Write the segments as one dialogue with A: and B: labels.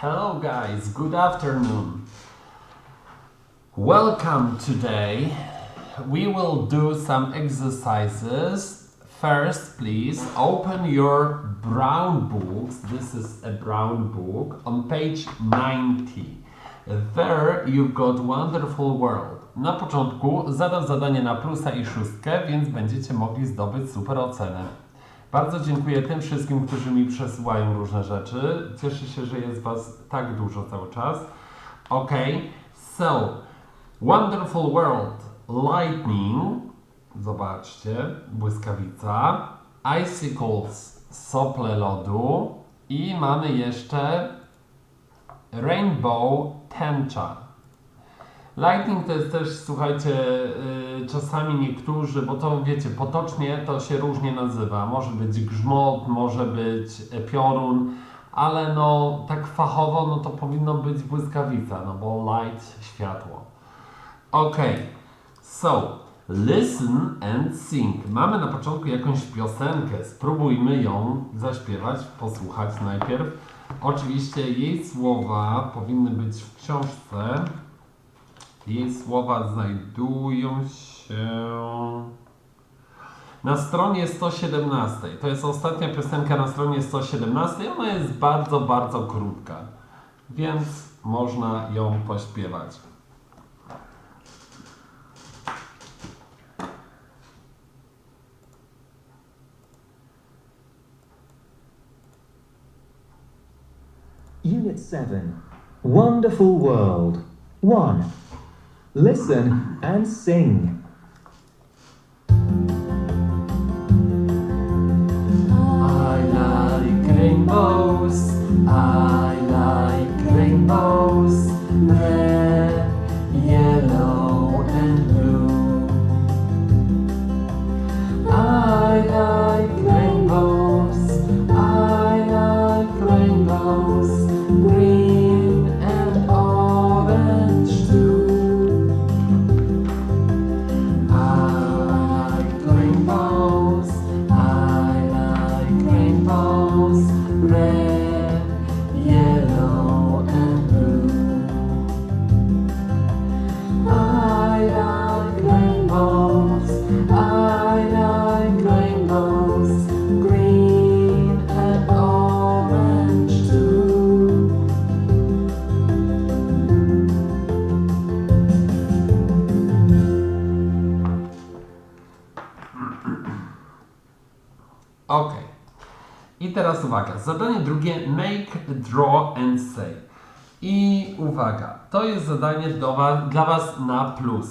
A: Hello, guys. Good afternoon. Welcome today. We will do some exercises. First, please open your brown books. This is a brown book on page 90. There you've got wonderful world. Na początku zadam zadanie na plusa i szóstkę, więc będziecie mogli zdobyć super ocenę. Bardzo dziękuję tym wszystkim, którzy mi przesyłają różne rzeczy. Cieszę się, że jest Was tak dużo cały czas. Ok, so Wonderful World Lightning, zobaczcie, błyskawica, Icicles, sople lodu i mamy jeszcze Rainbow tęcza. Lightning to jest też, słuchajcie, yy, czasami niektórzy, bo to wiecie, potocznie to się różnie nazywa. Może być grzmot, może być piorun, ale no tak fachowo no to powinno być błyskawica, no bo light, światło. Ok, so listen and sing. Mamy na początku jakąś piosenkę, spróbujmy ją zaśpiewać, posłuchać najpierw. Oczywiście jej słowa powinny być w książce. Jej słowa znajdują się na stronie 117. To jest ostatnia piosenka na stronie 117. Ona jest bardzo, bardzo krótka, więc można ją pośpiewać.
B: Unit 7 Wonderful World 1. Listen and sing.
A: Uwaga. Zadanie drugie make, draw and say. I uwaga, to jest zadanie was, dla Was na plus.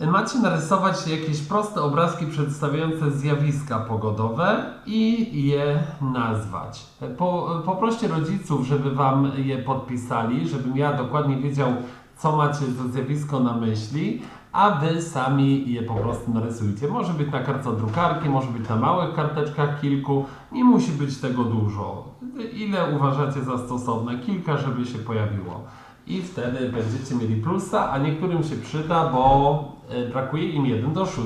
A: Macie narysować jakieś proste obrazki przedstawiające zjawiska pogodowe i je nazwać. Po, poproście rodziców, żeby Wam je podpisali, żebym ja dokładnie wiedział, co macie za zjawisko na myśli, a Wy sami je po prostu narysujcie. Może być na kartce drukarki, może być na małych karteczkach kilku, nie musi być tego dużo. Ile uważacie za stosowne? Kilka, żeby się pojawiło. I wtedy będziecie mieli plusa, a niektórym się przyda, bo e, brakuje im 1 do 6.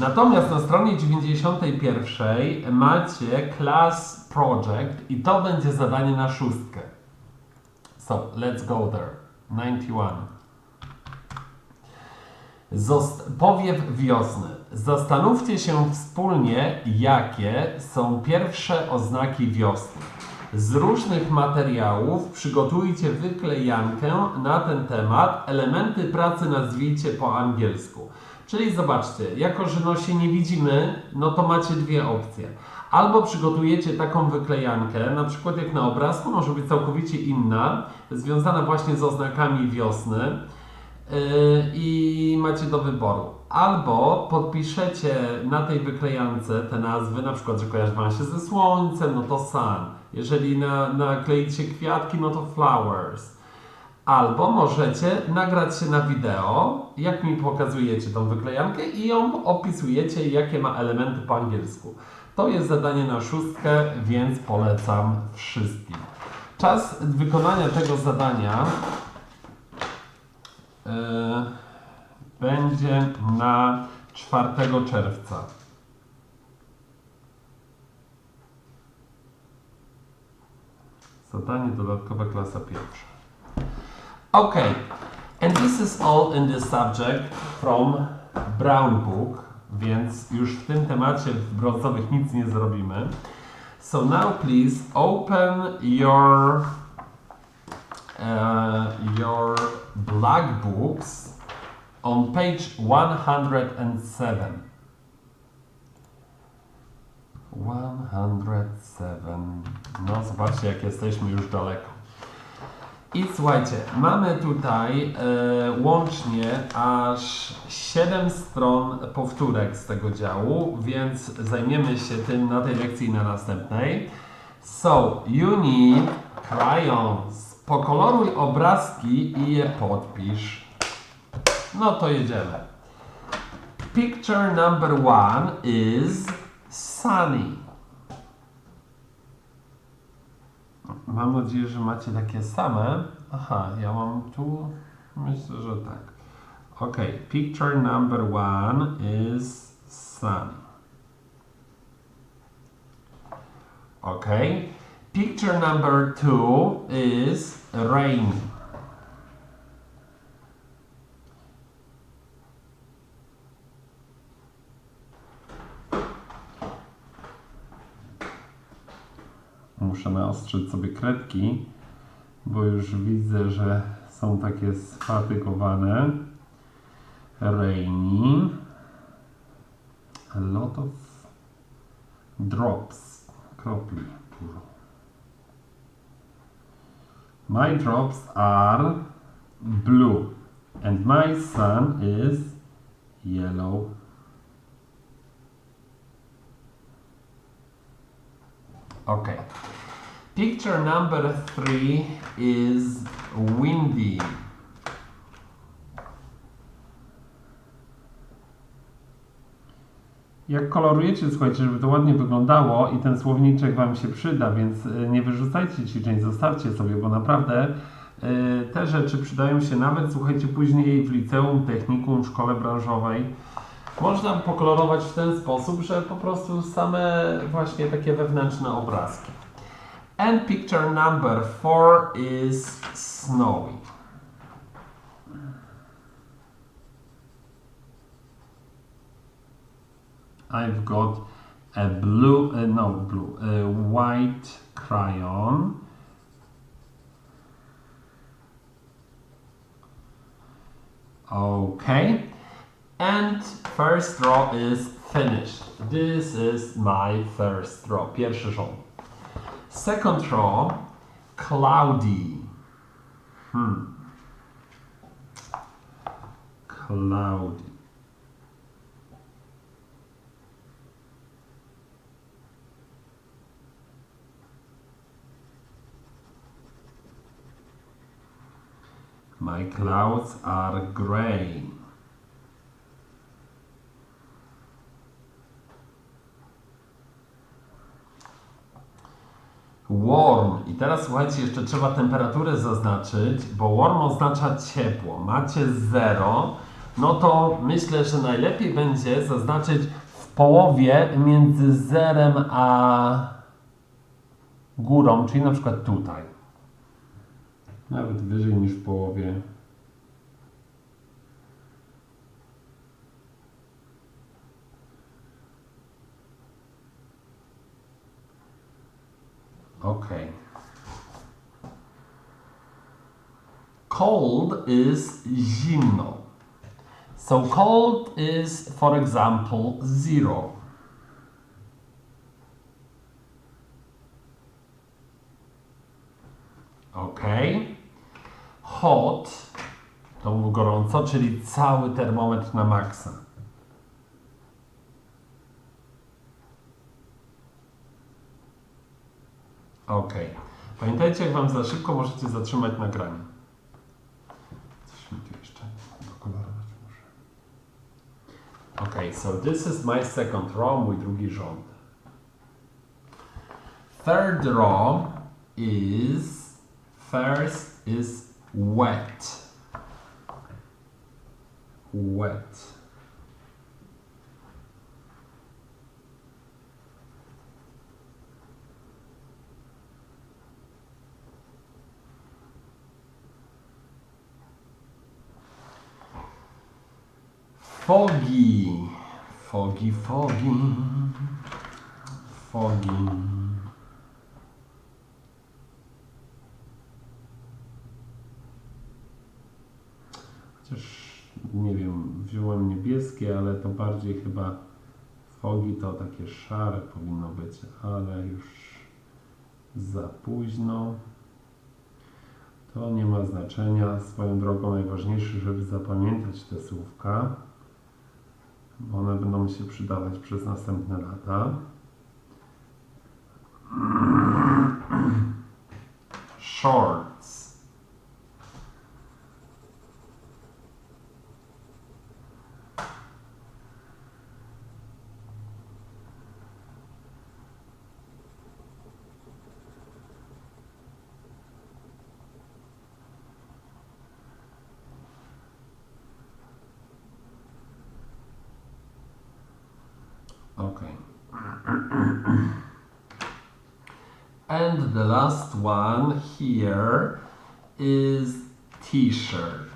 A: Natomiast na stronie 91 macie class project i to będzie zadanie na szóstkę. So, let's go there. 91. Zost- powiew wiosny. Zastanówcie się wspólnie, jakie są pierwsze oznaki wiosny. Z różnych materiałów przygotujcie wyklejankę na ten temat. Elementy pracy nazwijcie po angielsku. Czyli zobaczcie, jako że no się nie widzimy, no to macie dwie opcje. Albo przygotujecie taką wyklejankę, na przykład jak na obrazku, może być całkowicie inna, związana właśnie z oznakami wiosny. Yy, i macie do wyboru. Albo podpiszecie na tej wyklejance te nazwy, na przykład, że kojarzy Wam się ze słońcem, no to sun. Jeżeli na, nakleicie kwiatki, no to flowers. Albo możecie nagrać się na wideo, jak mi pokazujecie tą wyklejankę i ją opisujecie, jakie ma elementy po angielsku. To jest zadanie na szóstkę, więc polecam wszystkim. Czas wykonania tego zadania będzie na 4 czerwca. Zadanie dodatkowe klasa pierwsza. Okay, and this is all in this subject from Brown Book, więc już w tym temacie w brązowych nic nie zrobimy. So now please open your uh, your black books on page 107. 107. No zobaczcie jak jesteśmy już daleko. I słuchajcie, mamy tutaj e, łącznie aż 7 stron powtórek z tego działu, więc zajmiemy się tym na tej lekcji i na następnej. So, you need crayons. Pokoloruj obrazki i je podpisz. No to jedziemy. Picture number one is sunny. Mam nadzieję, że macie takie same. Aha, ja mam tu. Myślę, że tak. Ok, picture number one is sunny. Ok, picture number two is rain. Muszę naostrzyć sobie kredki, bo już widzę, że są takie sfatygowane. Rainy. A lot of drops. Kropli dużo. My drops are blue and my sun is yellow. Okay. Picture number three is windy. Jak kolorujecie, słuchajcie, żeby to ładnie wyglądało i ten słowniczek Wam się przyda, więc y, nie wyrzucajcie ćwiczeń, zostawcie sobie, bo naprawdę y, te rzeczy przydają się nawet, słuchajcie, później w liceum, technikum, szkole branżowej. Można pokolorować w ten sposób, że po prostu same właśnie takie wewnętrzne obrazki. And picture number four is snowy. I've got a blue, uh, no blue, a white crayon. Okay. And first row is finished. This is my first row. Pierwszy rząd. Second row, cloudy. Hmm. Cloudy. My clouds are gray. Warm. I teraz słuchajcie, jeszcze trzeba temperaturę zaznaczyć, bo warm oznacza ciepło. Macie 0, no to myślę, że najlepiej będzie zaznaczyć w połowie między zerem a górą, czyli na przykład tutaj. Nawet wyżej niż w połowie. Okay. Cold is zimno. So cold is, for example, zero. Ok. Hot to było gorąco, czyli cały termometr na maksa. Ok. Pamiętajcie, jak Wam za szybko możecie zatrzymać nagranie. Coś mi tu jeszcze dokolorować muszę. Ok, so this is my second row, mój drugi rząd. Third row is first is wet, wet. Foggy, foggy, foggy, foggy. Wziąłem niebieskie, ale to bardziej chyba fogi to takie szare powinno być, ale już za późno. To nie ma znaczenia. Swoją drogą najważniejsze, żeby zapamiętać te słówka, bo one będą się przydawać przez następne lata. Shorts. And the last one here is t-shirt.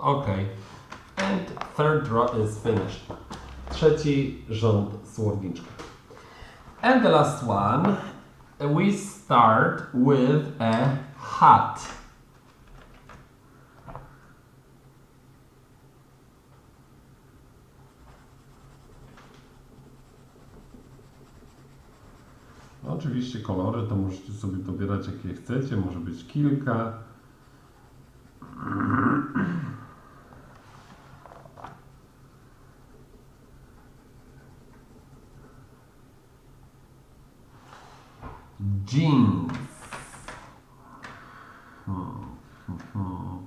A: Okay. And third row is finished. Trzeci rząd słowniczka. And the last one, we start with a hat. No, Oczywiście kolory to możecie sobie dobierać jakie chcecie, może być kilka. Jeans. Hmm, hmm, hmm.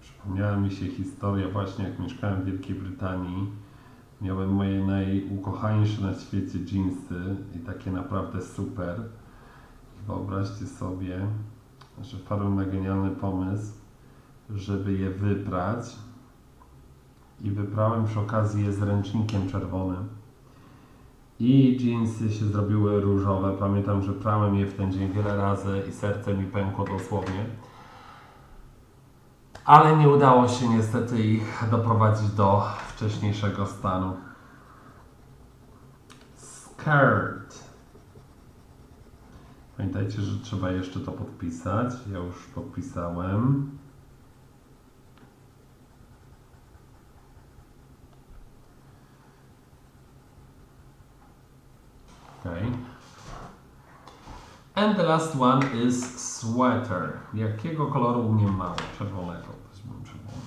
A: Przypomniała mi się historia właśnie jak mieszkałem w Wielkiej Brytanii. Miałem moje najukochańsze na świecie jeansy i takie naprawdę super. I wyobraźcie sobie, że wpadłem na genialny pomysł, żeby je wyprać i wyprałem przy okazji je z ręcznikiem czerwonym. I jeansy się zrobiły różowe. Pamiętam, że prałem je w ten dzień wiele razy i serce mi pękło dosłownie. Ale nie udało się niestety ich doprowadzić do wcześniejszego stanu. Skirt. Pamiętajcie, że trzeba jeszcze to podpisać. Ja już podpisałem. Okay. And the last one is sweater. Jakiego koloru u mnie mało? Czerwonego. Weźmy czerwony.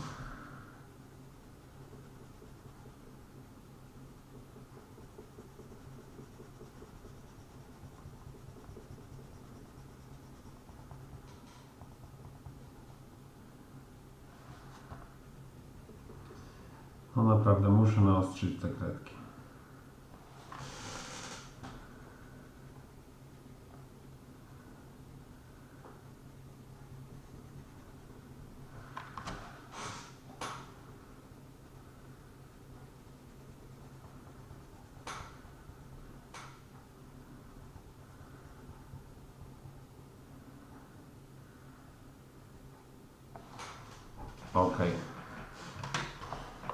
A: No naprawdę muszę naostrzyć te kredki. Okay.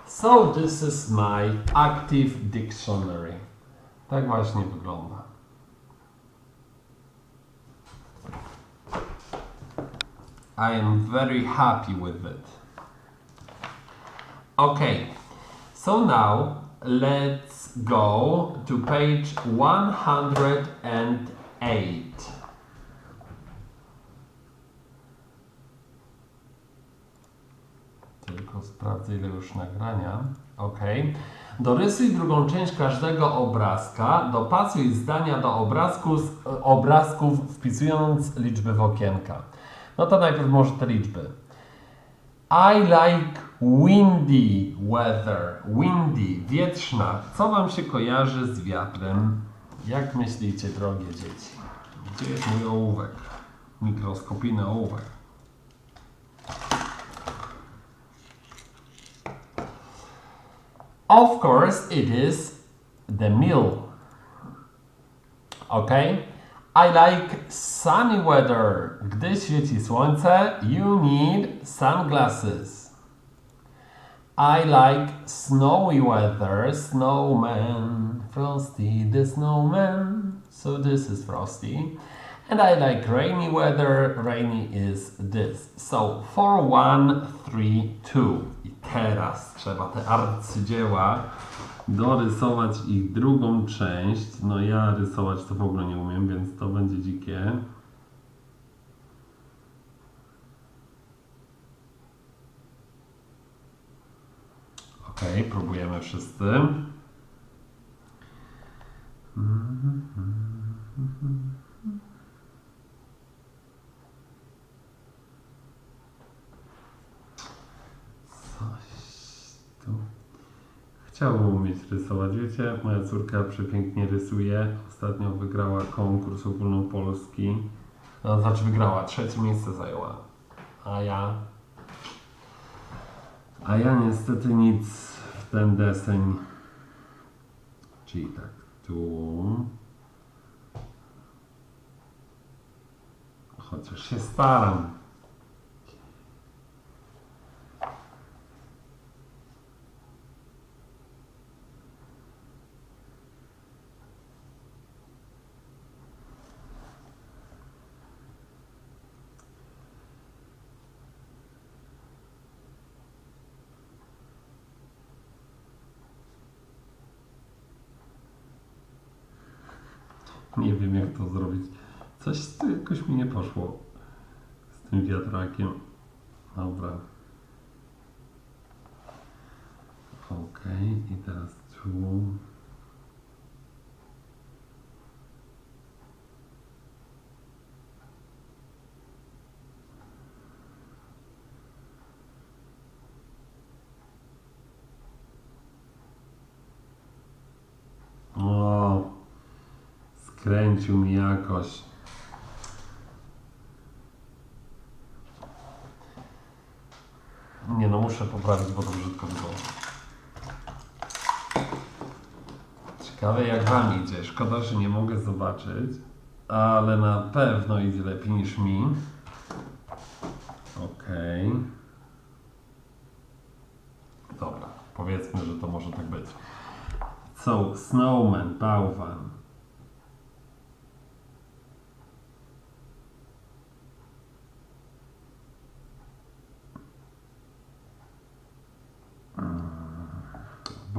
A: So this is my active dictionary. Tak właśnie wygląda. I am very happy with it. Okay, so now let's go to page 108. Tylko sprawdzę ile już nagrania. Ok. Dorysuj drugą część każdego obrazka, dopasuj zdania do obrazku z, obrazków wpisując liczby w okienka. No to najpierw może te liczby. I like windy weather. Windy, wietrzna. Co Wam się kojarzy z wiatrem? Jak myślicie, drogie dzieci? Gdzie jest mój ołówek? Mikroskopijny ołówek. Of course, it is the meal. Okay? I like sunny weather. Gdy świeci słońce, you need sunglasses. I like snowy weather. Snowman. Frosty the snowman. So this is Frosty. And I like rainy weather. Rainy is this. So 4, 1, 3, 2. I teraz trzeba te arcydzieła dorysować ich drugą część. No ja rysować to w ogóle nie umiem, więc to będzie dzikie. Ok, próbujemy wszyscy. Coś Chciałbym umieć rysować. Wiecie, moja córka przepięknie rysuje. Ostatnio wygrała konkurs ogólnopolski. No, znaczy wygrała, trzecie miejsce zajęła. A ja... A ja niestety nic w ten deseń. Czyli tak, tu... Chociaż się staram. Nie wiem jak to zrobić. Coś jakoś mi nie poszło z tym wiatrakiem. Dobra. Okej, i teraz tu. Skręcił mi jakoś. Nie no, muszę poprawić, bo to brzydko wygląda. Ciekawe jak Wam idzie. Szkoda, że nie mogę zobaczyć, ale na pewno idzie lepiej niż mi. Okej. Dobra, powiedzmy, że to może tak być. So, snowman, bałwan.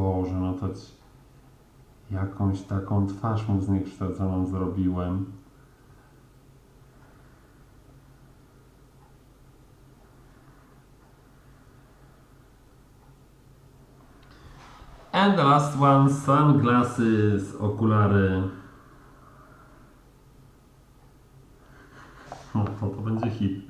A: Boże, no to jakąś taką twarz mu zniekształconą zrobiłem. And the last one, sunglasses, okulary. No to, to będzie hit.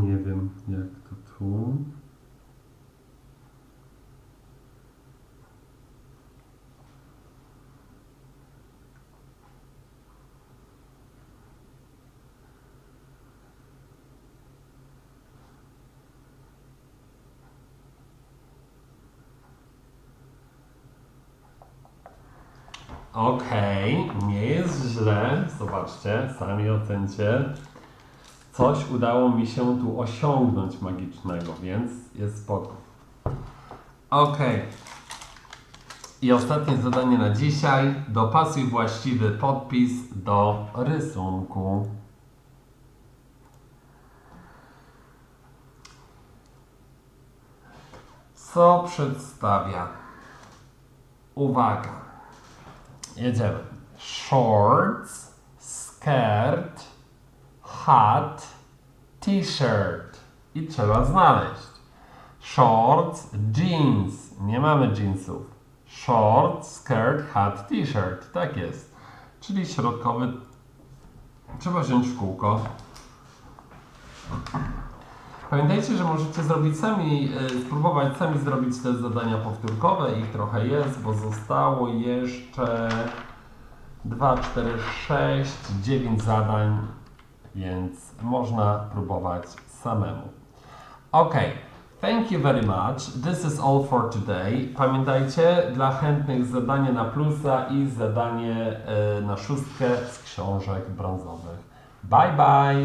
A: Nie wiem jak to tu. Okej, nie jest źle. Zobaczcie, sami ocencie coś udało mi się tu osiągnąć magicznego, więc jest spokój. Ok. I ostatnie zadanie na dzisiaj. Dopasuj właściwy podpis do rysunku. Co przedstawia? Uwaga. Jedziemy. Shorts, skirt, hat, t-shirt. I trzeba znaleźć. Shorts, jeans. Nie mamy jeansów. Shorts, skirt, hat, t-shirt. Tak jest. Czyli środkowy. Trzeba wziąć w kółko. Pamiętajcie, że możecie zrobić sami, y, spróbować sami zrobić te zadania powtórkowe. Ich trochę jest, bo zostało jeszcze 2, 4, 6, 9 zadań, więc można próbować samemu. Ok, thank you very much. This is all for today. Pamiętajcie, dla chętnych zadanie na plusa i zadanie y, na szóstkę z książek brązowych. Bye bye!